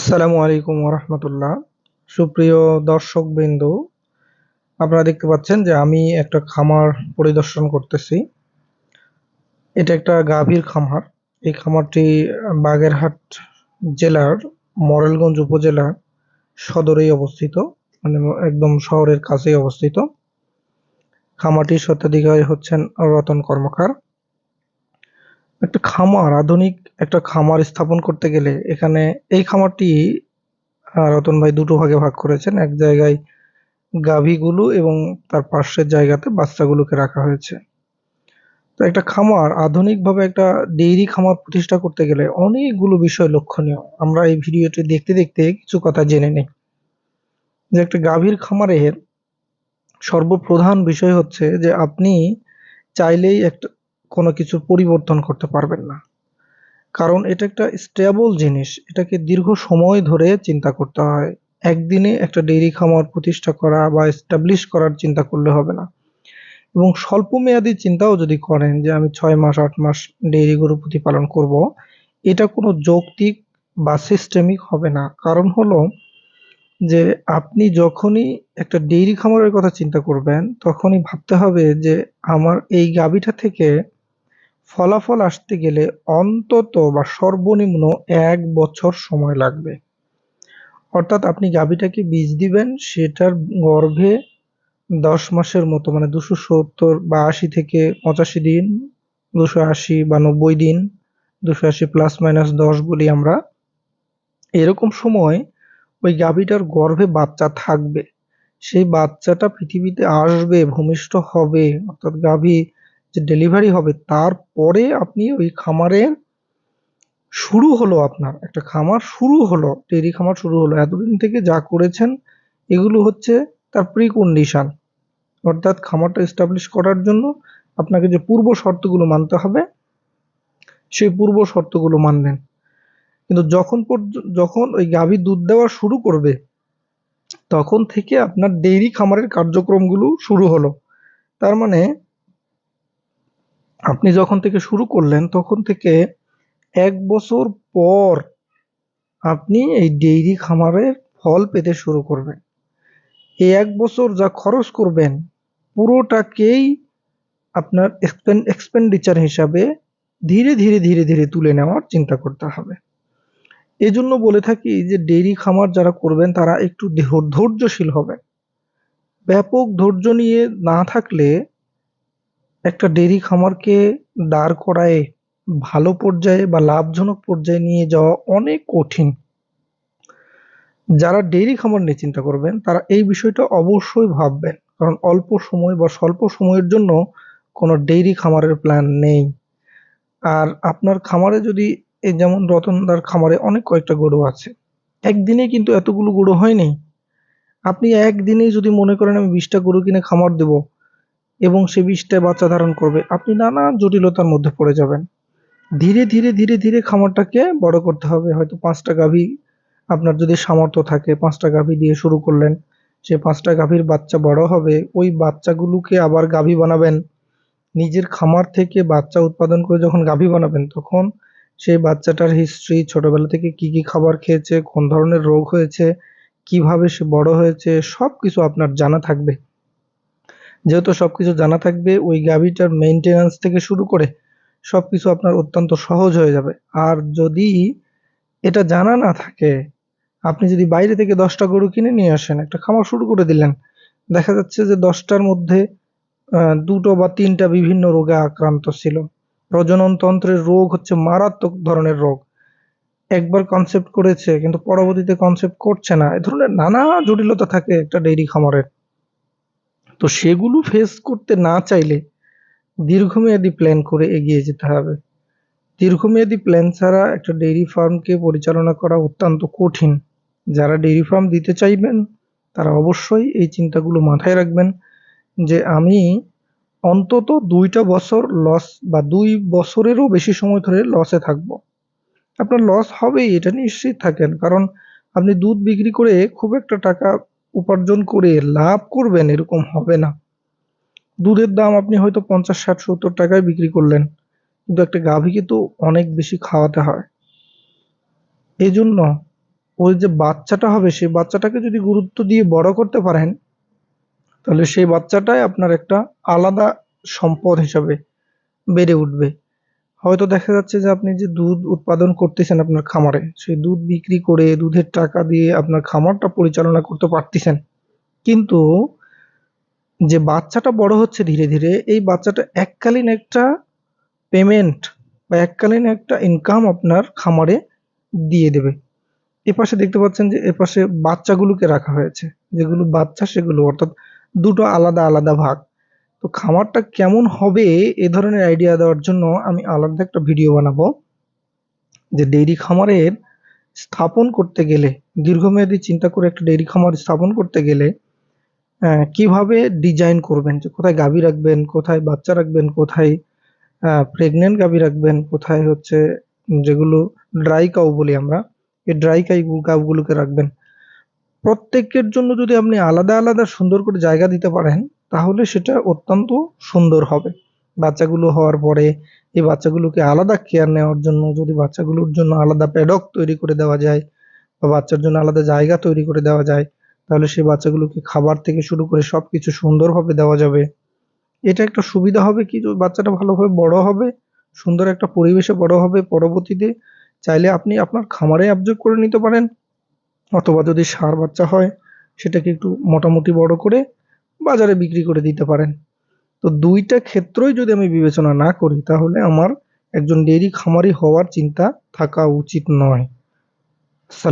আসসালামু আলাইকুম রহমতুল্লাহ সুপ্রিয় দর্শক বিন্দু আপনারা দেখতে পাচ্ছেন যে আমি একটা খামার পরিদর্শন করতেছি। এটা একটা গাভীর খামার। এই খামারটি বাগেরহাট জেলার মরেলগঞ্জ উপজেলার সদরেই অবস্থিত মানে একদম শহরের কাছেই অবস্থিত। খামারটির স্বত্বাধিকারী হচ্ছেন রতন কর্মকার। একটা খামার, আধুনিক একটা খামার স্থাপন করতে গেলে এখানে এই খামারটি রতন ভাই দুটো ভাগে ভাগ করেছেন। এক জায়গায় গাভীগুলো এবং তার পাশের জায়গাতে বাচ্চাগুলোকে রাখা হয়েছে। তো একটা খামার, আধুনিকভাবে একটা ডেইরি খামার প্রতিষ্ঠা করতে গেলে অনেকগুলো বিষয় লক্ষণীয়। আমরা এই ভিডিওটি দেখতে দেখতে কিছু কথা জেনে নিই। যে একটা গাভীর খামারের সর্বপ্রধান বিষয় হচ্ছে যে আপনি চাইলেই একটা কোনো কিছু পরিবর্তন করতে পারবেন না। কারণ এটা একটা স্টেবল জিনিস, এটাকে দীর্ঘ সময় ধরে চিন্তা করতে হয়। একদিনে একটা ডেইরি খামার প্রতিষ্ঠা করা বা এস্টাবলিশ করার চিন্তা করলে হবে না। এবং স্বল্প মেয়াদী চিন্তাও যদি করেন যে আমি ছয় মাস, আট মাস ডেইরি গরু প্রতিপালন করব, এটা কোনো যৌক্তিক বা সিস্টেমিক হবে না। কারণ হলো যে আপনি যখনই একটা ডেইরি খামারের কথা চিন্তা করবেন, তখনই ভাবতে হবে যে আমার এই গাভীটা থেকে ফলাফল আসতে গেলে অন্তত বা সর্বনিম্ন এক বছর সময় লাগবে। অর্থাৎ আপনি গাভীটাকে বীজ দিবেন, সেটার গর্ভে দশ মাসের মতো মানে দুশো সত্তর বা আশি থেকে পঁচাশি দিন, দুশো আশি বা নব্বই দিন, দুশো আশি প্লাস মাইনাস দশ বলি আমরা, এরকম সময় ওই গাভীটার গর্ভে বাচ্চা থাকবে। সেই বাচ্চাটা পৃথিবীতে আসবে, ভূমিষ্ঠ হবে, অর্থাৎ গাভী যে ডেলিভারি হবে, তারপরে আপনি ওই খামারের শুরু হলো আপনার। একটা খামার শুরু হলো ডেইরি খামার শুরু হলো। এতদিন থেকে যা করেছেন, এগুলো হচ্ছে তার প্রি কন্ডিশন অর্থাৎ খামারটা এস্টাবলিশ করার জন্য আপনাকে যে পূর্ব শর্তগুলো মানতে হবে, সেই পূর্ব শর্তগুলো মানলেন কিন্তু যখন যখন ওই গাভী দুধ দেওয়া শুরু করবে, তখন থেকে আপনার ডেইরি খামারের কার্যক্রমগুলো শুরু হলো। তার মানে আপনি যখন থেকে শুরু করলেন, তখন থেকে এক বছর পর আপনি এই ডেইরি খামারের ফল পেতে শুরু করবেন। এই এক বছর যা খরচ করবেন, পুরোটাকেই আপনার এক্সপেন্ডিচার হিসাবে ধীরে ধীরে ধীরে ধীরে তুলে নেওয়ার চিন্তা করতে হবে। এজন্য বলে থাকি যে, ডেইরি খামার যারা করবেন, তারা একটু ধৈর্যশীল হবে ব্যাপক ধৈর্য নিয়ে না থাকলে একটা ডেইরি খামারকে দাঁড় করায়ে ভালো পর্যায়ে বা লাভজনক পর্যায়ে নিয়ে যাওয়া অনেক কঠিন। যারা ডেইরি খামার নিয়ে চিন্তা করবেন, তারা এই বিষয়টা অবশ্যই ভাববেন। কারণ অল্প সময় বা স্বল্প সময়ের জন্য কোনো ডেইরি খামারের প্ল্যান নেই। আর আপনার খামারে যদি এই যেমন রতনদার খামারে অনেক কয়েকটা গরু আছে একদিনে কিন্তু এতগুলো গরু হয়নি। আপনি একদিনেই যদি মনে করেন আমি বিশটা গরু কিনে খামার দেব এবং সে বিষটায় বাচ্চা ধারণ করবে। আপনি নানা জটিলতার মধ্যে পড়ে যাবেন। ধীরে ধীরে ধীরে ধীরে খামারটাকে বড় করতে হবে। হয়তো পাঁচটা গাভী আপনার যদি সামর্থ্য থাকে, পাঁচটা গাভী দিয়ে শুরু করলেন, সে পাঁচটা গাভীর বাচ্চা বড় হবে। ওই বাচ্চাগুলোকে আবার গাভী বানাবেন। নিজের খামার থেকে বাচ্চা উৎপাদন করে যখন গাভী বানাবেন, তখন সেই বাচ্চাটার হিস্ট্রি ছোটবেলা থেকে কি কি খাবার খেয়েছে, কোন ধরনের রোগ হয়েছে, কীভাবে সে বড় হয়েছে সব কিছু আপনার জানা থাকবে। যেহেতু সব কিছু জানা থাকবে, ওই গাভীটার মেনটেন্যান্স থেকে শুরু করে সব কিছু আপনার অত্যন্ত সহজ হয়ে যাবে। আর যদি এটা জানা না থাকে, আপনি যদি বাইরে থেকে দশটা গরু কিনে নিয়ে আসেন, একটা খামার শুরু করে দিলেন, দেখা যাচ্ছে যে দশটার মধ্যে দুটো বা তিনটা বিভিন্ন রোগে আক্রান্ত ছিল। প্রজনন তন্ত্রের রোগ হচ্ছে মারাত্মক ধরনের রোগ। একবার কনসেপ্ট করেছে, কিন্তু পরবর্তীতে কনসেপ্ট করছে না। এ ধরনের নানা জটিলতা থাকে একটা ডেইরি খামারের। তো সেগুলো ফেস করতে না চাইলে দীর্ঘমেয়াদী প্ল্যান করে এগিয়ে যেতে হবে। দীর্ঘমেয়াদী প্ল্যান ছাড়া একটা ডেইরি ফার্মকে পরিচালনা করা অত্যন্ত কঠিন। যারা ডেইরি ফার্ম দিতে চাইবেন, তারা অবশ্যই এই চিন্তাগুলো মাথায় রাখবেন যে আমি অন্তত দুইটা বছর লস বা দুই বছরেরও বেশি সময় ধরে লসে থাকব। আপনার লস হবেই, এটা নিশ্চিত থাকেন। কারণ আপনি দুধ বিক্রি করে খুব একটা টাকা উপার্জন করে লাভ করবেন এরকম হবে না। দুধের দাম আপনি হয়তো পঞ্চাশ, ষাট, সত্তর টাকায় বিক্রি করলেন, কিন্তু একটা গাভীকে তো অনেক বেশি খাওয়াতে হয়। এই জন্য ওই যে বাচ্চাটা হবে সেই বাচ্চাটাকে যদি গুরুত্ব দিয়ে বড় করতে পারেন, তাহলে সেই বাচ্চাটাই আপনার একটা আলাদা সম্পদ হিসাবে বেড়ে উঠবে। হয়তো দেখা যাচ্ছে যে আপনি যে দুধ উৎপাদন করতেছেন আপনার খামারে, সেই দুধ বিক্রি করে দুধের টাকা দিয়ে আপনার খামারটা পরিচালনা করতে পারতেছেন। কিন্তু যে বাচ্চাটা বড় হচ্ছে ধীরে ধীরে, এই বাচ্চাটা এককালীন একটা পেমেন্ট বা এককালীন একটা ইনকাম আপনার খামারে দিয়ে দেবে। এপাশে দেখতে পাচ্ছেন যে এপাশে বাচ্চাগুলোকে রাখা হয়েছে, যেগুলো বাচ্চা সেগুলো, অর্থাৎ দুটো আলাদা আলাদা ভাগ। তো খামারটা কেমন হবে এ ধরনের আইডিয়া দেওয়ার জন্য আমি আলাদা একটা ভিডিও বানাবো, যে ডেইরি খামারের স্থাপন করতে গেলে, দীর্ঘমেয়াদী চিন্তা করে একটা ডেইরি খামার স্থাপন করতে গেলে কীভাবে ডিজাইন করবেন? যে কোথায় গাভী রাখবেন, কোথায় বাচ্চা রাখবেন, কোথায় প্রেগনেন্ট গাভী রাখবেন, কোথায় হচ্ছে যেগুলো ড্রাই কাউ বলি আমরা, এই ড্রাই কাই কাউগুলোকে রাখবেন। প্রত্যেকের জন্য যদি আপনি আলাদা আলাদা সুন্দর করে জায়গা দিতে পারেন তাহলে সেটা অত্যন্ত সুন্দর হবে। বাচ্চাগুলো হওয়ার পরে এই বাচ্চাগুলোকে আলাদা কেয়ার নেওয়ার জন্য, যদি বাচ্চাগুলোর জন্য আলাদা প্যাডক তৈরি করে দেওয়া যায় বা বাচ্চার জন্য আলাদা জায়গা তৈরি করে দেওয়া যায়, তাহলে সেই বাচ্চাগুলোকে খাবার থেকে শুরু করে সব কিছু সুন্দরভাবে দেওয়া যাবে। এটা একটা সুবিধা হবে কি? বাচ্চাটা ভালোভাবে বড় হবে, সুন্দর একটা পরিবেশে বড় হবে, পরবর্তীতে চাইলে আপনি আপনার খামারে অবজার্ভ করে নিতে পারেন। অথবা যদি সার বাচ্চা হয়, সেটাকে একটু মোটামুটি বড় করে বাজারে বিক্রি করে দিতে পারেন। তো দুইটা ক্ষেত্রই যদি আমি বিবেচনা না করি, তাহলে আমার একজন ডেইরি খামারি হওয়ার চিন্তা থাকা উচিত নয়।